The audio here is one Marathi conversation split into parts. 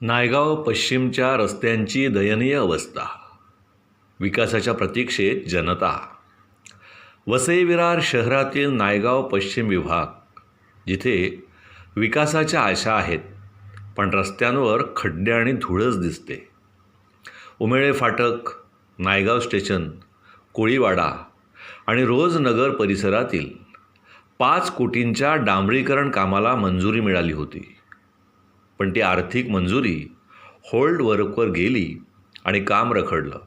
नायगाव पश्चिमच्या रस्त्यांची दयनीय अवस्था. विकासाच्या प्रतीक्षेत जनता. वसई विरार शहरातील नायगाव पश्चिम विभाग जिथे विकासाच्या आशा आहेत पण रस्त्यांवर खड्डे आणि धूळच दिसते. उमेळे फाटक नायगाव स्टेशन कोळीवाडा आणि रोजनगर परिसरातील पाच कोटींच्या डांबरीकरण कामाला मंजुरी मिळाली होती. पण ती आर्थिक मंजुरी होल्ड वर्कवर गेली आणि काम रखडलं.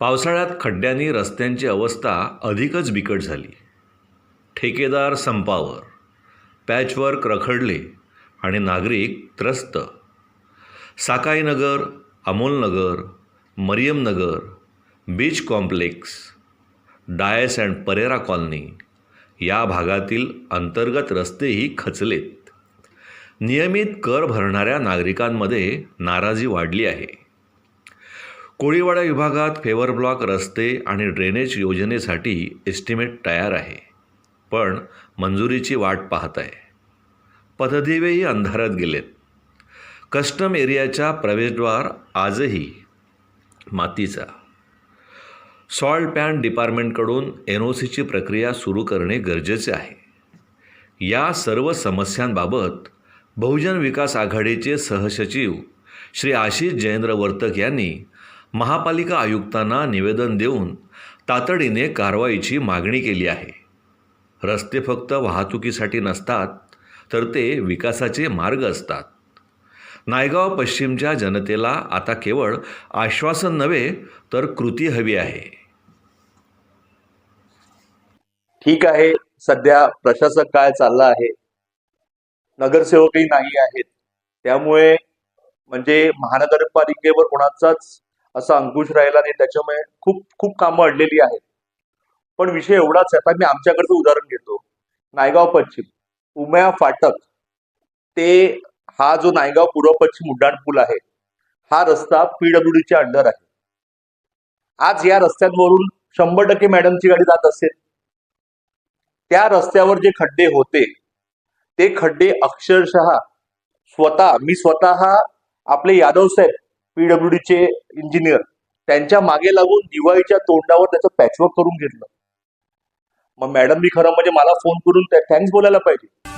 पावसाळ्यात खड्ड्यांनी रस्त्यांची अवस्था अधिकच बिकट झाली. ठेकेदार संपावर पॅचवर्क रखडले आणि नागरिक त्रस्त. Sakainagar Amolnagar Mariyamnagar beach complex Dias and Pereira colony या भागातील अंतर्गत रस्तेही खचलेत. नियमित कर भरणाऱ्या नागरिकांमध्ये नाराजी वाढली आहे. कोळीवाडा विभागात फेवर ब्लॉक रस्ते आणि ड्रेनेज योजनेसाठी एस्टिमेट तयार आहे पण मंजुरीची वाट पाहत आहे. पथदिवेही अंधारात गेलेत. कस्टम एरियाच्या प्रवेशद्वार आजही मातीचा. सॉल्ट पॅन डिपार्टमेंटकडून एन ओ सीची प्रक्रिया सुरू करणे गरजेचे आहे. या सर्व समस्यांबाबत बहुजन विकास आघाडीचे सहसचिव श्री आशिष जयेंद्र वर्तक यांनी महापालिका आयुक्तांना निवेदन देऊन तातडीने कारवाईची मागणी केली आहे. रस्ते फक्त वाहतुकीसाठी नसतात तर ते विकासाचे मार्ग असतात. नायगाव पश्चिमच्या जनतेला आता केवळ आश्वासन नव्हे तर कृती हवी आहे. ठीक आहे सध्या प्रशासक काय चालला आहे? नगरसेवकही नाही आहेत. त्यामुळे म्हणजे महानगरपालिकेवर कोणाचाच असा अंकुश राहिला नाही. त्याच्यामुळे खूप खूप कामं अडलेली आहेत. पण विषय एवढाच आहे. आता मी आमच्याकडचं उदाहरण घेतो. नायगाव पश्चिम. उमया फाटक. ते हा जो नायगाव पूर्व पश्चिम उड्डाण पूल आहे हा रस्ता पीडब्ल्यूडीच्या अंडर आहे. आज या रस्त्यांवरून शंभर टक्के मॅडमची गाडी जात असेल. त्या रस्त्यावर जे खड्डे होते ते खड्डे अक्षरशः स्वतः मी स्वतः आपले यादव साहेब पीडब्ल्यूडीचे इंजिनियर त्यांच्या मागे लागून दिवाळीच्या तोंडावर त्याचं पॅचवर्क करून घेतलं. मग मॅडम मी खरं म्हणजे मला फोन करून थँक्स बोलायला पाहिजे.